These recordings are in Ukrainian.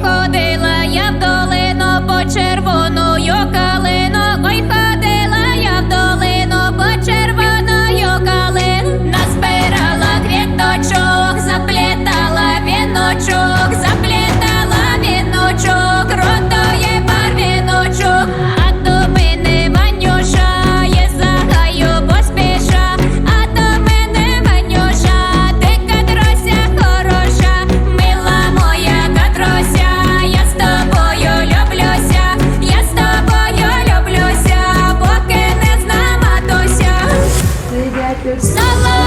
ходила я в долину по червоною калину. Ой, ходила я в долину по червоною калину. Назбирала квіточок, заплітала віночок, Bye.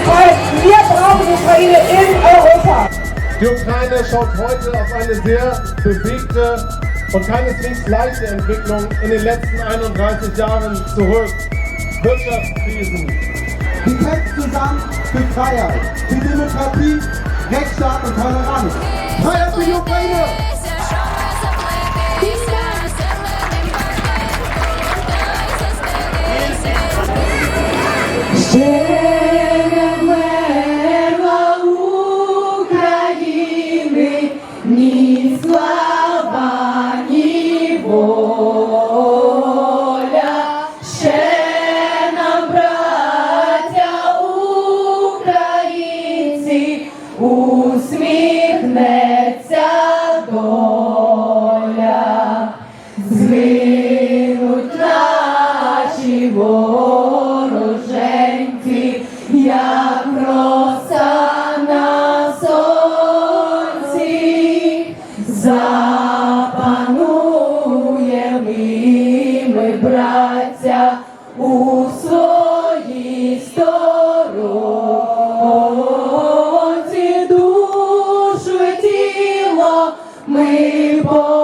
Die Freiheit. Wir brauchen Ukraine in Europa. Die Ukraine schaut heute auf eine sehr bewegte und keineswegs leichte Entwicklung in den letzten 31 Jahren zurück. Wirtschaftskrisen, Die kämpft zusammen für Freiheit, für Demokratie, Rechtsstaat und Toleranz. Freiheit für die Ukraine! Ми положим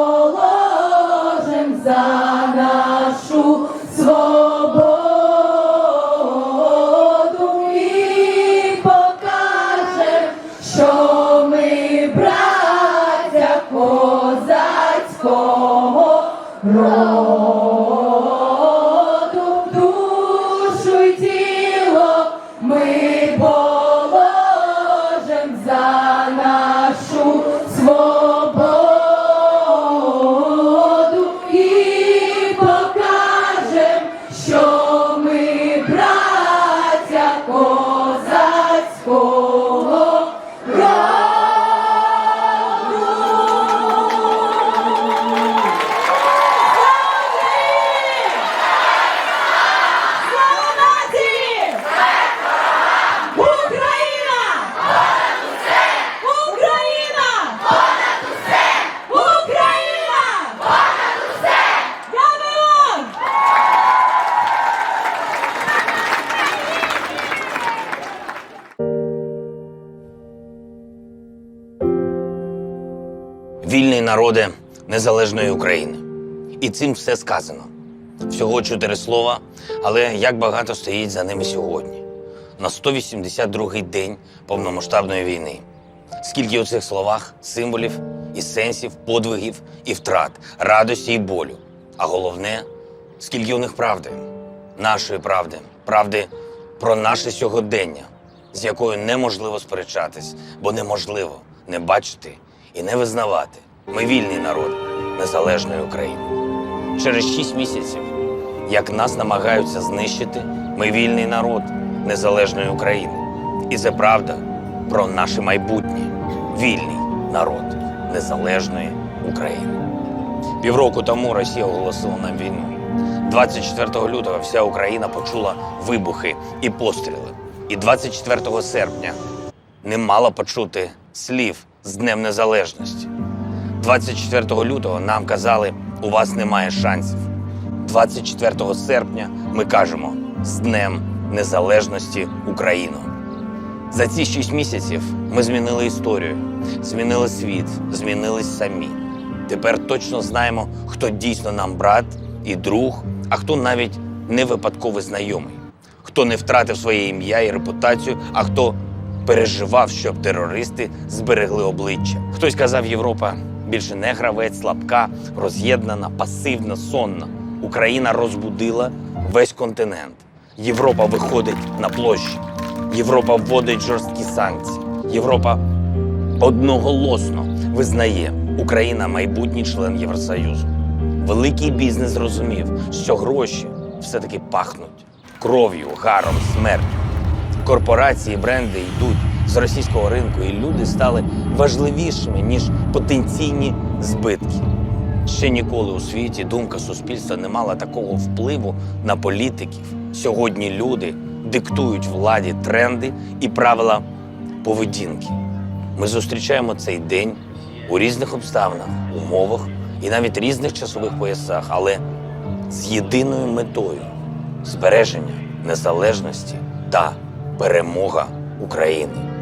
народи незалежної України. І цим все сказано. Всього чотири слова, але як багато стоїть за ними сьогодні. На 182-й день повномасштабної війни. Скільки у цих словах символів і сенсів, подвигів і втрат, радості і болю. А головне, скільки у них правди, нашої правди, правди про наше сьогодення, з якою неможливо сперечатись, бо неможливо не бачити і не визнавати. Ми вільний народ незалежної України. Через шість місяців, як нас намагаються знищити, ми вільний народ незалежної України. І це правда про наше майбутнє. Вільний народ незалежної України. Півроку тому Росія оголосила нам війну. 24 лютого вся Україна почула вибухи і постріли. І 24 серпня не мала почути слів з Днем Незалежності. 24 лютого нам казали, у вас немає шансів. 24 серпня ми кажемо з Днем Незалежності Україну. За ці шість місяців ми змінили історію, змінили світ, змінились самі. Тепер точно знаємо, хто дійсно нам брат і друг, а хто навіть не випадковий знайомий, хто не втратив своє ім'я і репутацію, а хто переживав, щоб терористи зберегли обличчя. Хтось казав, Європа більше не гравець, слабка, роз'єднана, пасивна, сонна. Україна розбудила весь континент. Європа виходить на площі. Європа вводить жорсткі санкції. Європа одноголосно визнає Україна майбутній член Євросоюзу. Великий бізнес зрозумів, що гроші все-таки пахнуть кров'ю, гаром, смертю. Корпорації, бренди йдуть з російського ринку, і люди стали важливішими, ніж потенційні збитки. Ще ніколи у світі думка суспільства не мала такого впливу на політиків. Сьогодні люди диктують владі тренди і правила поведінки. Ми зустрічаємо цей день у різних обставинах, умовах і навіть різних часових поясах, але з єдиною метою збереження незалежності та перемога України.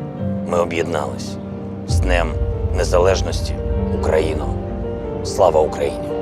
Ми об'єднались з Днем Незалежності Україно. Слава Україні!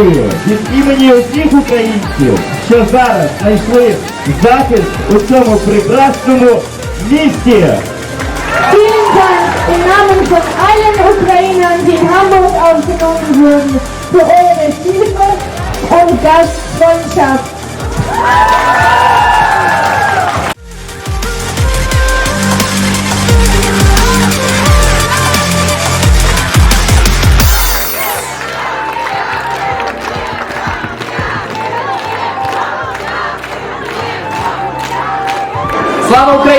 Від імені усіх українців, що зараз знайшли захист у цьому прекрасному місті. Слава Україні!